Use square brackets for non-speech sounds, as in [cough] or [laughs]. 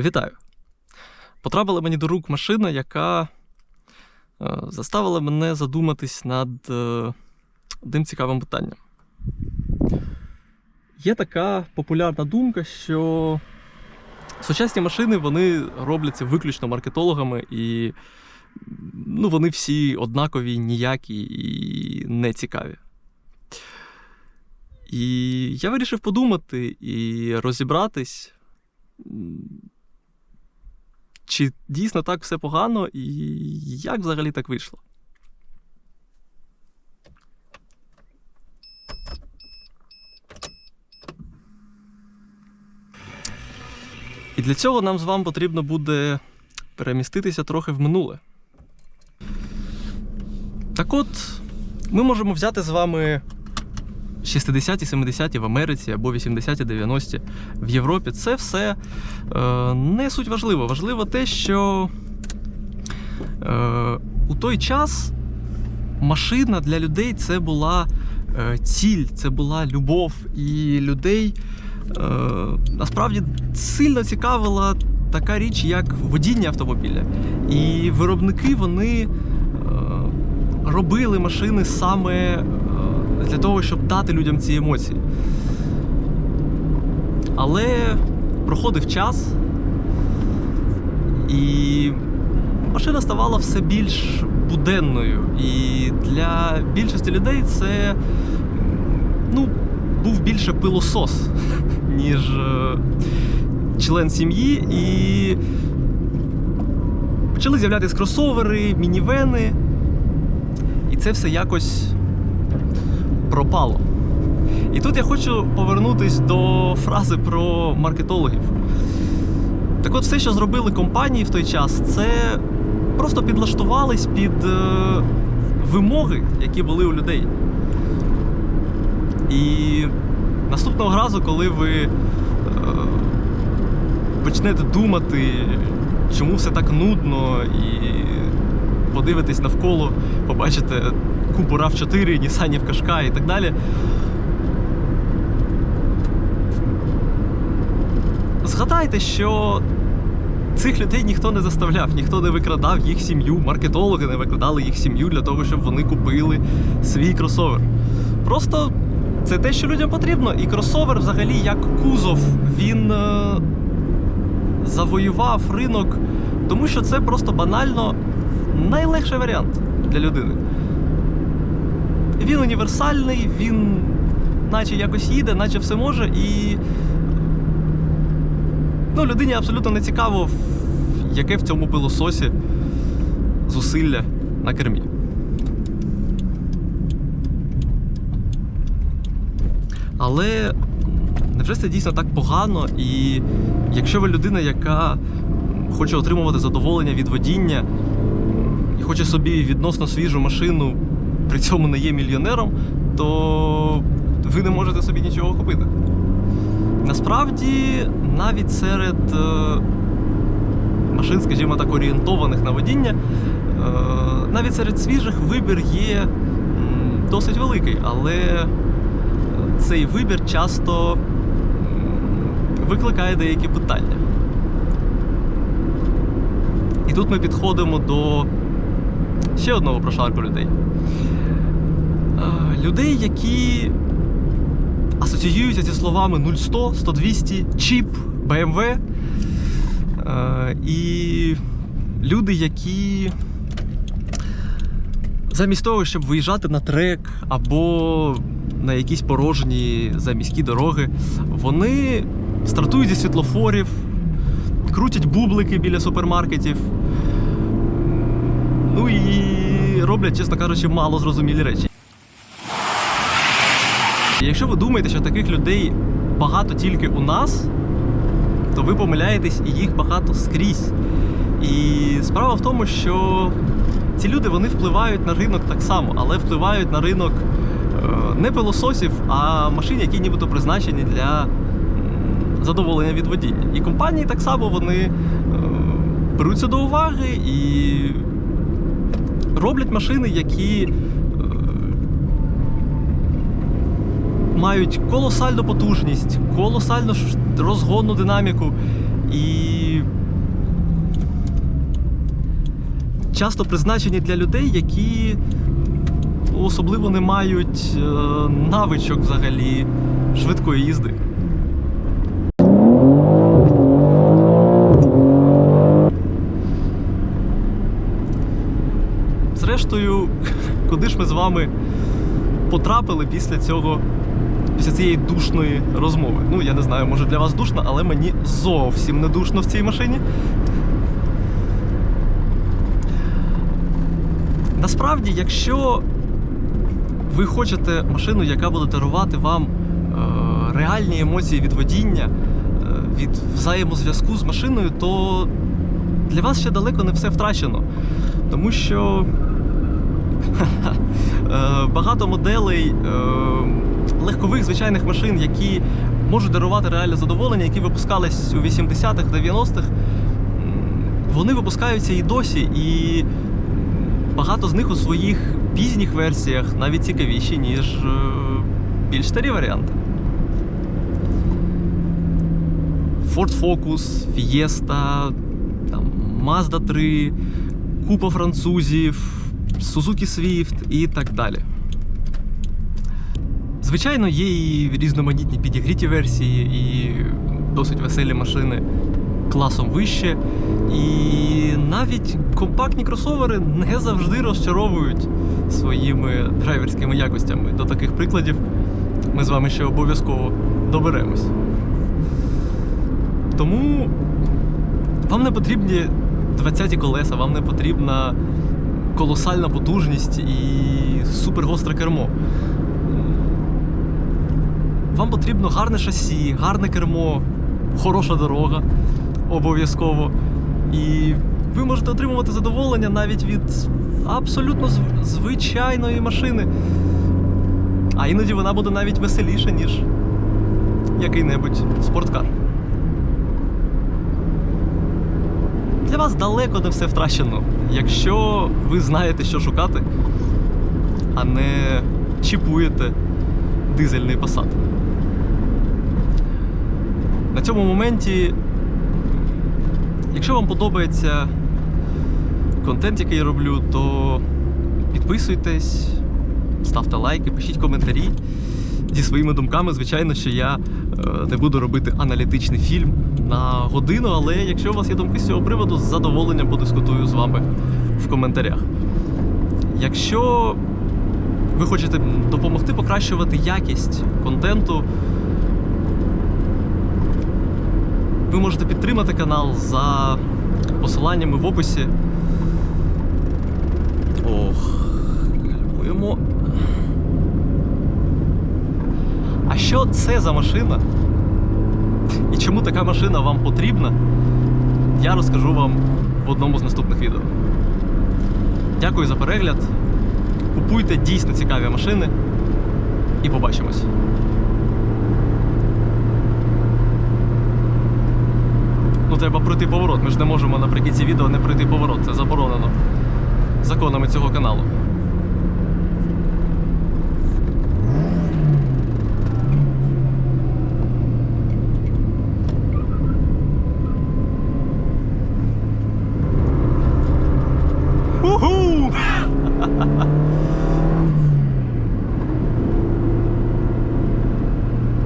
Вітаю! Потрапила мені до рук машина, яка е, заставила мене задуматись над е, одним цікавим питанням. Є така популярна думка, що сучасні машини вони робляться виключно маркетологами, і ну, вони всі однакові, ніякі і не цікаві. І я вирішив подумати і розібратись, чи дійсно так все погано, і як взагалі так вийшло. І для цього нам з вами потрібно буде переміститися трохи в минуле. Так от, ми можемо взяти з вами 60-ті, 70-ті в Америці або 80-ті, 90-ті в Європі. Це все е, не суть важливо. Важливо те, що е, у той час машина для людей це була е, ціль, це була любов. І людей е, насправді сильно цікавила така річ, як водіння автомобіля. І виробники вони е, робили машини саме для того, щоб дати людям ці емоції. Але проходив час, і машина ставала все більш буденною. І для більшості людей це ну, був більше пилосос, [laughs] ніж е, член сім'ї. І почали з'являтися кросовери, мінівени. І це все якось пропало. І тут я хочу повернутись до фрази про маркетологів. Так от, все, що зробили компанії в той час, це просто підлаштувались під е, вимоги, які були у людей. І наступного разу, коли ви е, почнете думати, чому все так нудно, і подивитесь навколо, побачите купу rav 4 Нісанів Кашка і так далі. Згадайте, що цих людей ніхто не заставляв, ніхто не викрадав їх сім'ю, маркетологи не викрадали їх сім'ю для того, щоб вони купили свій кросовер. Просто це те, що людям потрібно. І кросовер, взагалі, як кузов, він е, завоював ринок, тому що це просто банально найлегший варіант для людини. Він універсальний, він наче якось їде, наче все може, і ну, людині абсолютно не цікаво, яке в цьому пилососі зусилля на кермі. Але невже це дійсно так погано? І якщо ви людина, яка хоче отримувати задоволення від водіння і хоче собі відносно свіжу машину, при цьому не є мільйонером, то ви не можете собі нічого купити. Насправді, навіть серед е, машин, скажімо так, орієнтованих на водіння, е, навіть серед свіжих вибір є досить великий, але цей вибір часто викликає деякі питання. І тут ми підходимо до ще одного прошарку людей. Е, Людей, які асоціюються зі словами 0100, 100, 200, чіп, BMW. Е, І люди, які замість того, щоб виїжджати на трек або на якісь порожні заміські дороги, вони стартують зі світлофорів, крутять бублики біля супермаркетів. Ну і роблять, чесно кажучи, мало зрозумілі речі. І Якщо ви думаєте, що таких людей багато тільки у нас, то ви помиляєтесь і їх багато скрізь. І справа в тому, що ці люди вони впливають на ринок так само, але впливають на ринок е, не пилососів, а машин, які нібито призначені для задоволення від водіння. І компанії так само вони е, беруться до уваги і роблять машини, які мають колосальну потужність, колосальну розгонну динаміку і часто призначені для людей, які особливо не мають е, навичок взагалі швидкої їзди. Зрештою, [laughs] куди ж ми з вами потрапили після цього після цієї душної розмови? Ну, я не знаю, може для вас душно, але мені зовсім не душно в цій машині. Насправді, якщо ви хочете машину, яка буде дарувати вам е, реальні емоції від водіння, е, від взаємозв'язку з машиною, то для вас ще далеко не все втрачено. Тому що [laughs] е, багато моделей легкових звичайних машин, які можуть дарувати реальне задоволення, які випускались у 80-х, 90-х, вони випускаються і досі. І багато з них у своїх пізніх версіях навіть цікавіші, ніж е, більш старі варіанти. Ford Focus, Fiesta, там, Mazda 3, купа французів, Suzuki Swift і так далі. Звичайно, є і різноманітні підігріті версії, і досить веселі машини класом вище. І навіть компактні кросовери не завжди розчаровують своїми драйверськими якостями. До таких прикладів ми з вами ще обов'язково доберемось. Тому вам не потрібні 20-ті колеса, вам не потрібна колосальна потужність і супергостре кермо. Вам потрібно гарне шасі, гарне кермо, хороша дорога обов'язково. І ви можете отримувати задоволення навіть від абсолютно звичайної машини. А іноді вона буде навіть веселіша, ніж який-небудь спорткар. Для вас далеко не все втрачено, якщо ви знаєте, що шукати, а не чіпуєте дизельний посад. На цьому моменті, якщо вам подобається контент, який я роблю, то підписуйтесь, ставте лайки, пишіть коментарі зі своїми думками. Звичайно, що я е, не буду робити аналітичний фільм на годину, але якщо у вас є думки з цього приводу, з задоволенням подискутую з вами в коментарях. Якщо ви хочете допомогти покращувати якість контенту, ви можете підтримати канал за посиланнями в описі. Ох, гальмуємо. А що це за машина? І чому така машина вам потрібна? Я розкажу вам в одному з наступних відео. Дякую за перегляд. Купуйте дійсно цікаві машини і побачимось. Треба пройти поворот. Ми ж не можемо наприкінці відео не пройти поворот. Це заборонено законами цього каналу.